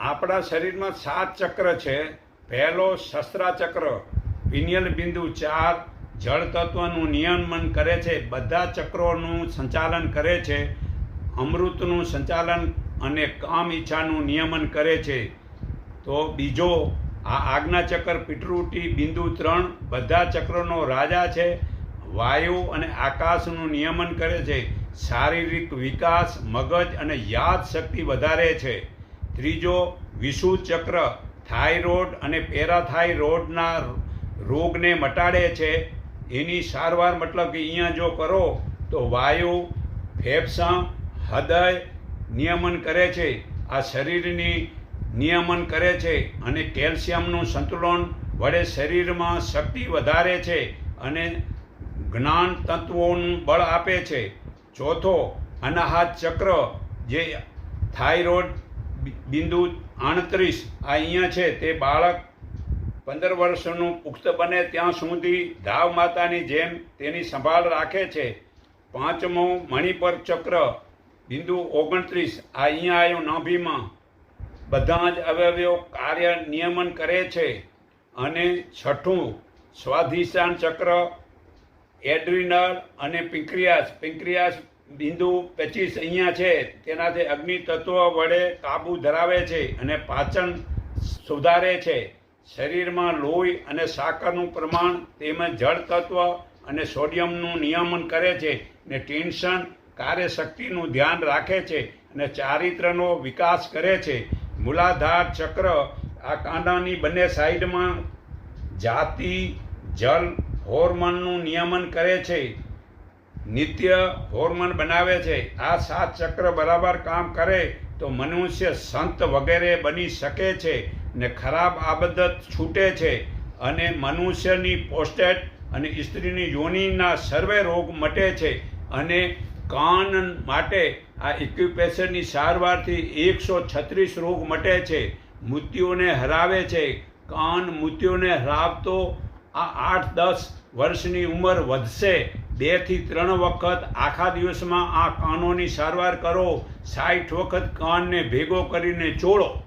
આપણા શરીરમાં સાત ચક્ર છે. પહેલો શસ્ત્રા ચક્ર પિનિયલ બિંદુ ચાર, જળ તત્વનું નિયમન કરે છે. બધા ચક્રોનું સંચાલન કરે છે. અમૃતનું સંચાલન અને કામ ઈચ્છાનું નિયમન કરે છે. તો બીજો, આ આજ્ઞા ચક્ર, પિતૃટી બિંદુ ત્રણ, બધા ચક્રોનો રાજા છે. વાયુ અને આકાશનું નિયમન કરે છે. શારીરિક વિકાસ, મગજ અને યાદ શક્તિ વધારે છે. ત્રીજો વિષુ ચક્ર થાઇરોઇડ અને પેરાથાઇરોઇડના રોગને મટાડે છે. એની સારવાર મતલબ કે અહીંયા જો કરો તો વાયુ, ફેફસા, હૃદય નિયમન કરે છે. આ શરીરની નિયમન કરે છે અને કેલ્શિયમનું સંતુલન વડે શરીરમાં શક્તિ વધારે છે અને જ્ઞાન તત્વોનું બળ આપે છે. ચોથો અનાહાત ચક્ર જે થાઇરોઇડ બિંદુ આડત્રીસ આ અહીંયા છે. તે બાળક પંદર વર્ષનું પુખ્ત બને ત્યાં સુધી ધાવ માતાની જેમ તેની સંભાળ રાખે છે. પાંચમો મણિપર ચક્ર, બિંદુ ઓગણત્રીસ. આ અહીંયા આવ્યું નાભીમાં બધા જ અવયવો કાર્ય નિયમન કરે છે. અને છઠ્ઠું, સ્વાધિષ્ઠાન ચક્ર, એડ્રિનલ અને પિંક્રિયાસ. પિંક્રિયાસ બિંદુ પચીસ અહીંયા છે. તેનાથી અગ્નિ તત્વ વડે કાબુ ધરાવે છે અને પાચન સુધારે છે. શરીરમાં લોહી અને સાકરનું પ્રમાણ તેમજ જળ તત્વ અને સોડિયમનું નિયમન કરે છે ને ટેન્શન, કાર્યશક્તિનું ધ્યાન રાખે છે અને ચારિત્રનો વિકાસ કરે છે. મૂલાધાર ચક્ર આ કાંડાની બંને સાઈડમાં જાતિ, જલ હોર્મોનનું નિયમન કરે છે. નિત્ય હોર્મોન બનાવે છે. આ સાત ચક્ર બરાબર કામ કરે તો મનુષ્ય સંત વગેરે બની શકે છે ને ખરાબ આબદત છૂટે છે. અને મનુષ્યની પોસ્ટેટ અને સ્ત્રીની યોનિના સર્વે રોગ મટે છે. અને કાન માટે આ ઇક્યુપેશનની સારવારથી એકસો છત્રીસ રોગ મટે છે. મૃત્યુને હરાવે છે. કાન મૃત્યુને હરાવતો આ આઠ દસ વર્ષની ઉંમર વધશે. બેથી ત્રણ વખત આખા દિવસમાં આ કાનોની સારવાર કરો. સાઠ વખત કાનને ભેગો કરીને ચોળો.